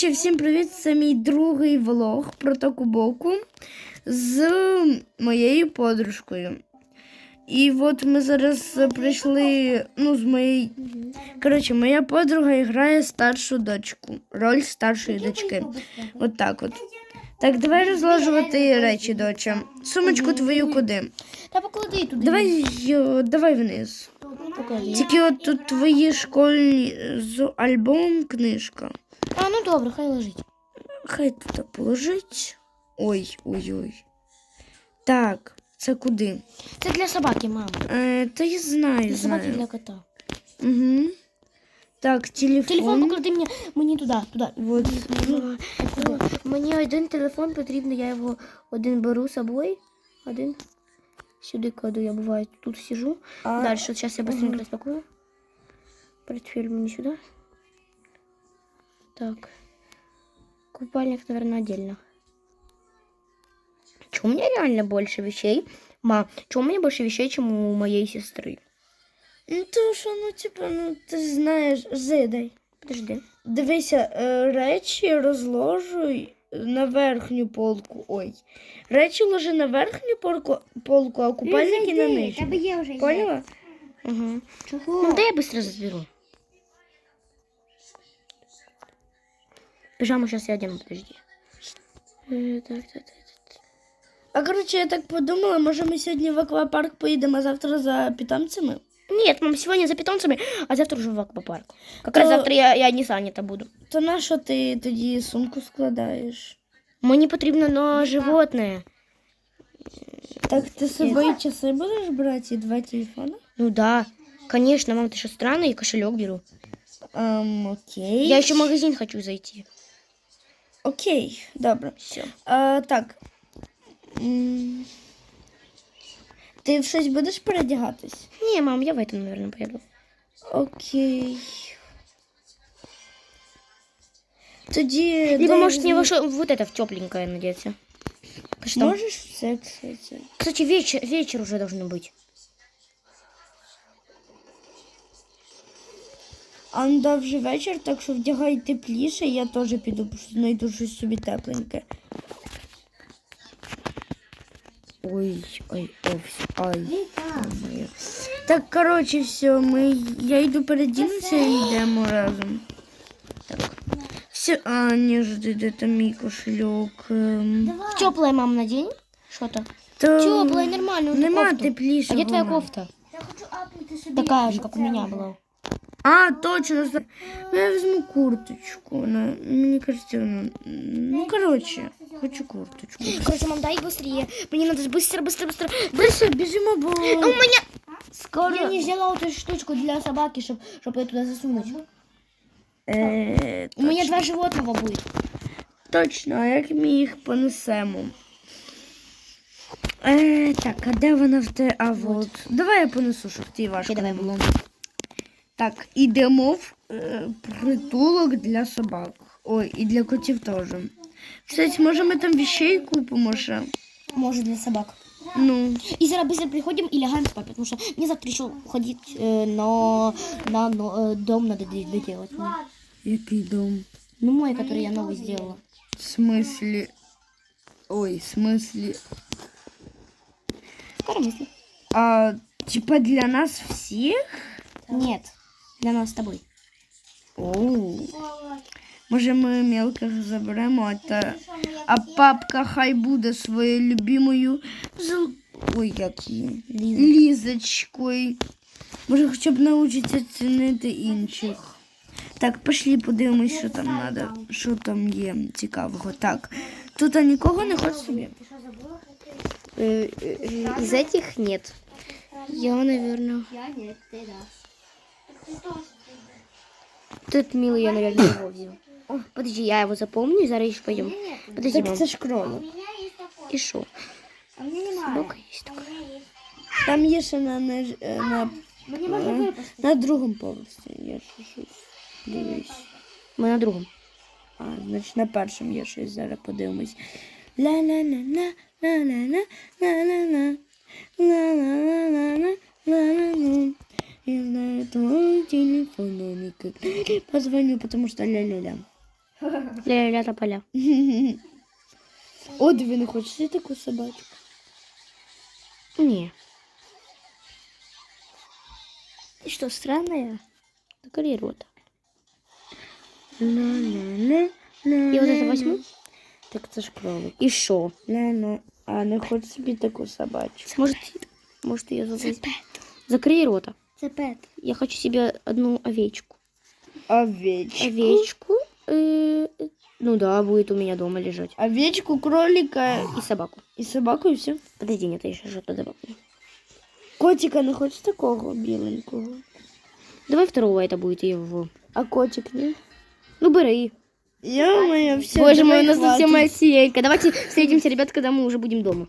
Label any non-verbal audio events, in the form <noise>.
Чи всім привіт! Це мій другий влог про таку боку з моєю подружкою. І от ми зараз прийшли, ну, з моєї. Коротше, моя подруга грає старшу дочку. Роль старшої дочки. От так от. Так, давай розложувати речі, доча. Сумочку твою куди? Та поклади туди. Давай, давай вниз. Тільки от тут твої школьні з альбом книжка. А, ну добре, хай лежить. Хай тут положить. Ой, ой, ой. Так, це куди? Це для собаки, мама. Е, та я знаю, Для собаки знаю. для кота. Угу. Так, телефон. Телефон поклади мені, мені туди, туди. Вот. Ну, Мені один телефон потрібен, я його один беру з собою. Один. Сюди кладу, я буває тут сижу. А, Дальше, сейчас я быстренько распакую. Портфель мне сюда. Так. Купальник, наверное, отдельно. Чего у меня реально больше вещей? Ма, чего у меня больше вещей, чем у моей сестры? Ну, то що, ну, типу, ну, ти знаєш, зидай. Подожди. Дивися, е, речі розложуй на верхню полку. Ой. Речі ложи на верхню полку, полку а купальники на нижню. Поняла? Угу. Чого? Ну, да я быстро заберу. Пижаму сейчас я одену, подожди. Э, так, так, так. А коротше, я так подумала, може ми сьогодні в аквапарк поїдемо, а завтра за питомцями? Нет, мам, сегодня за питомцами, а завтра уже в аквапарк. Как раз То- завтра я, я не занята буду. То на що ти тоді сумку складаєш? Мені потрібно на животне. Так ти з собою часи будеш брати і два телефони? Ну да, конечно, мам, ты что, странно, и кошелек беру. Ем, окей. Я еще в магазин хочу зайти. Окей, добре. Все. А, так. М, Ти в щось будеш передягатись? Не, мам, я в этом, наверное, поеду. Окей. Тоді. Либо, дай может, мне во что- вот это в тепленькое надеться. Можеш все, кстати. Кстати, вечер, вечер уже должно быть. А да, вже вечір, так що вдягай тепліше, я теж піду, знайду щось собі тепленьке. Ой, ой, ай. Ой. Так, коротше, все, ми, я йду передінуся і йдемо разом. Так. Все, а, ні, жди, де там мій кошельок. ем. Теплое, мам, надень. Что-то. Та Теплое, нормально. Нема кофту. тепліше. А где твоя кофта? Я хочу апнути собі. Такая же, как у меня была. А, точно. за- Ну, я візьму курточку. Вона, мені кажеться, вона... Ну, коротше, хочу курточку. Короче, мам, дай быстрее. Мне надо быстро, быстро, быстро. Быстро біжимо, бо... У меня... Скоро... Я не взяла вот эту штучку для собаки, чтобы, чтобы ее туда засунуть. Е, У меня два животного будет. точно, а як ми їх понесемо? Е, так, а де вона в те? А от. Давай я понесу, щоб ти важко давай. не було. Так, ідемо в е, притулок для собак. Ой, і для котів теж. Кстати, може ми там вещей купимо ще? Может, для собак. Ну, И зараз быстро приходим и лягаем спать, потому что мне завтра еще ходить э, на, на, на, э, дом надо де- доделать. мне. який дом? Ну, мой, который я новый сделала. В смислі. Ой, в смислі. Скоро мысли. А, типа для нас всіх? Нет, для нас с тобой. Оу. Може, ми мелких заберемо, а, та... а папка хай буде своєю любимою зл... Ой, як її? Лізочкою. Може, хоча б научиться цінити інших. Так, пішли, подивимось, що там надо, що там є цікавого. Так, тут а нікого не хоче собі. Э, э, из этих нет. Я, наверное... Я ні, ти да. Тут милый, я, наверное, его взял. О, подожди, я его запомню, зараз еще пойдем. Подожди, Так мам. це ж кролик. И шо? Собака есть такая. Там є ще на, на, на, Мені можна на, випустити. на другому поверсі. Є ще щось. Дивись. Мы на другом. А, значить на першому є щось, зараз подивимось. Ла-ла-ла-ла, ла-ла-ла, ла-ла-ла, ла-ла-ла-ла, ла-ла-ла. Я знаю твой телефон, но не позвоню, потому что ля-ля-ля. Ля-ля тополя. <laughs> О, диви, не хочеш таку собачку? Не. Ти що, странная? Закрой рот. Ля-ля-ля. Я вот это возьму. Так це ж кролик. И шо? Ля-ля. А не хочеш собі таку собачку? Может, может ее завозить? Закрой рота. Це пет. Я хочу себе одну овечку. Овечку. Овечку. э, ну да, будет у меня дома лежать. Овечку, кролика И собаку. і собаку, і все. Подожди, нет, я еще что-то добавлю. Котика не хочеш такого біленького? Давай второго это будет его. А котик ні? Ну, бери. Я моя все. Боже мой, у нас тут всем семейка. Давайте встретимся, ребят, когда мы уже будем дома.